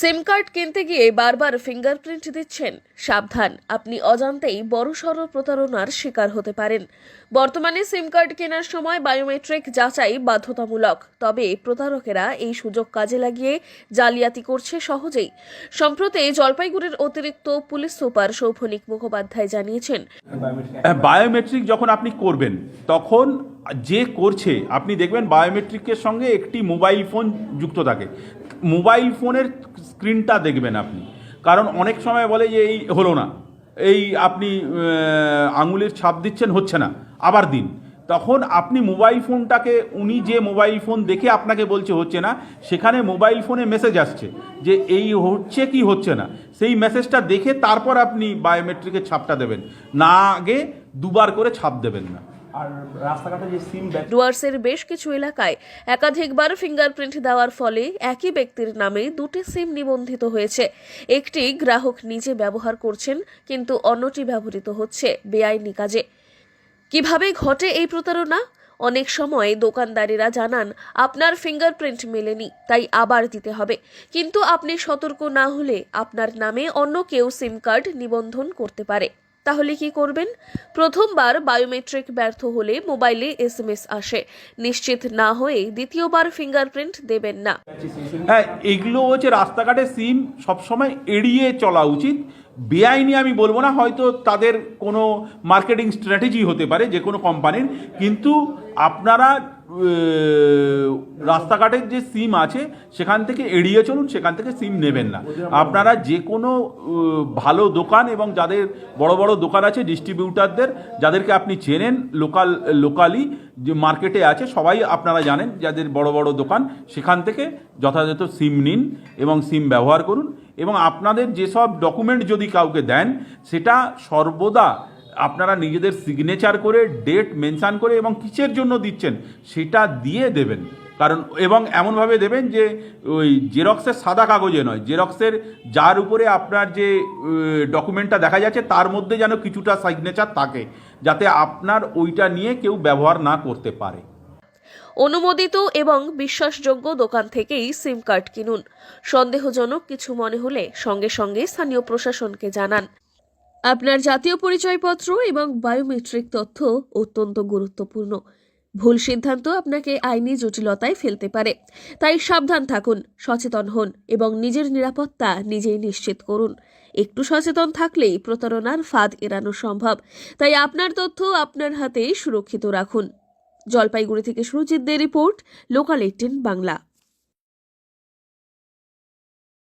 সিম card কিনতে গিয়ে বারবার ফিঙ্গারপ্রিন্ট দিচ্ছেন। সাবধান, আপনি অজান্তেই বড়সড় প্রতারণার শিকার হতে পারেন। বর্তমানে সিম কার্ড কেনার সময় বায়োমেট্রিক যাচাই বাধ্যতামূলক, তবে প্রতারকেরা এই সুযোগ কাজে লাগিয়ে জালিয়াতি করছে সহজেই। সম্প্রতি জলপাইগুড়ির অতিরিক্ত পুলিশ সুপার সৌফনিক মুখোপাধ্যায় জানিয়েছেন। বায়োমেট্রিক যখন আপনি করবেন, তখন যে করছে, আপনি দেখবেন বায়োমেট্রিকের সঙ্গে একটি মোবাইল ফোন যুক্ত থাকে। মোবাইল ফোনের স্ক্রিনটা দেখবেন আপনি। কারণ অনেক সময় বলে যে, এই হলো না। এই আপনি আঙুলের ছাপ দিচ্ছেন, হচ্ছে না। আবার দিন। তখন আপনি মোবাইল ফোনটাকে, উনি যে মোবাইল ফোন দেখে আপনাকে বলছে, হচ্ছে না, সেখানে মোবাইল ফোনে মেসেজ আসছে যে, এই হচ্ছে কি হচ্ছে না? সেই মেসেজটা দেখে তারপর আপনি বায়োমেট্রিকের ছাপটা দেবেন। না আগে দুবার করে ছাপ দেবেন না। ডুয়ার্সের বেশ কিছু এলাকায় একাধিকবার ফিঙ্গারপ্রিন্ট দেওয়ার ফলে একই ব্যক্তির নামে দুটি সিম নিবন্ধিত হয়েছে। একটি গ্রাহক নিজে ব্যবহার করছেন, কিন্তু অন্যটি ব্যবহৃত হচ্ছে বেআইনি কাজে। কীভাবে ঘটে এই প্রতারণা? অনেক সময় দোকানদারেরা জানান, আপনার ফিঙ্গারপ্রিন্ট মেলেনি, তাই আবার দিতে হবে। কিন্তু আপনি সতর্ক না হলে আপনার নামে অন্য কেউ সিম কার্ড নিবন্ধন করতে পারে। তাহলে কি করবেন? প্রথমবার বায়োমেট্রিক ব্যর্থ হলে মোবাইলে এসএমএস আসে। নিশ্চিত না হয়ে দ্বিতীয়বার ফিঙ্গারপ্রিন্ট দেবেন না। হ্যাঁ এগুলো হচ্ছে রাস্তাঘাটে সিম সবসময় এড়িয়ে চলা উচিত। বেআইনি আমি বলব না, হয়তো তাদের কোনো মার্কেটিং স্ট্র্যাটেজি হতে পারে যে কোনো কোম্পানির, কিন্তু আপনারা রাস্তাঘাটের যে সিম আছে, সেখান থেকে এড়িয়ে চলুন, সেখান থেকে সিম নেবেন না। আপনারা যে কোনো ভালো দোকান এবং যাদের বড় বড় দোকান আছে, ডিস্ট্রিবিউটারদের, যাদেরকে আপনি চেনেন, লোকাল, লোকালি যে মার্কেটে আছে, সবাই আপনারা জানেন, যাদের বড় বড় দোকান, সেখান থেকে যথাযথ সিম নিন এবং সিম ব্যবহার করুন। এবং আপনাদের যেসব ডকুমেন্ট যদি কাউকে দেন, সেটা সর্বদা আপনারা নিজেদের সিগনেচার করে ডেট মেনশান করে এবং কিসের জন্য দিচ্ছেন, সেটা দিয়ে দেবেন। কারণ, এবং এমনভাবে দেবেন যে, ওই জেরক্সের সাদা কাগজে নয়, জেরক্সের যার উপরে আপনার যে ডকুমেন্টটা দেখা যাচ্ছে, তার মধ্যে যেন কিছুটা সিগনেচার থাকে, যাতে আপনার ওইটা নিয়ে কেউ ব্যবহার না করতে পারে। অনুমোদিত এবং বিশ্বাসযোগ্য দোকান থেকেই সিম কার্ড কিনুন। সন্দেহজনক কিছু মনে হলে সঙ্গে সঙ্গে স্থানীয় প্রশাসনকে জানান। আপনার জাতীয় পরিচয়পত্র এবং বায়োমেট্রিক তথ্য অত্যন্ত গুরুত্বপূর্ণ। ভুল সিদ্ধান্ত আপনাকে আইনি জটিলতায় ফেলতে পারে। তাই সাবধান থাকুন, সচেতন হন এবং নিজের নিরাপত্তা নিজেই নিশ্চিত করুন। একটু সচেতন থাকলেই প্রতারণার ফাঁদ এড়ানো সম্ভব। তাই আপনার তথ্য আপনার হাতেই সুরক্ষিত রাখুন। জলপাইগুড়ি থেকে Surajit Dey report, local eighteen Bangla.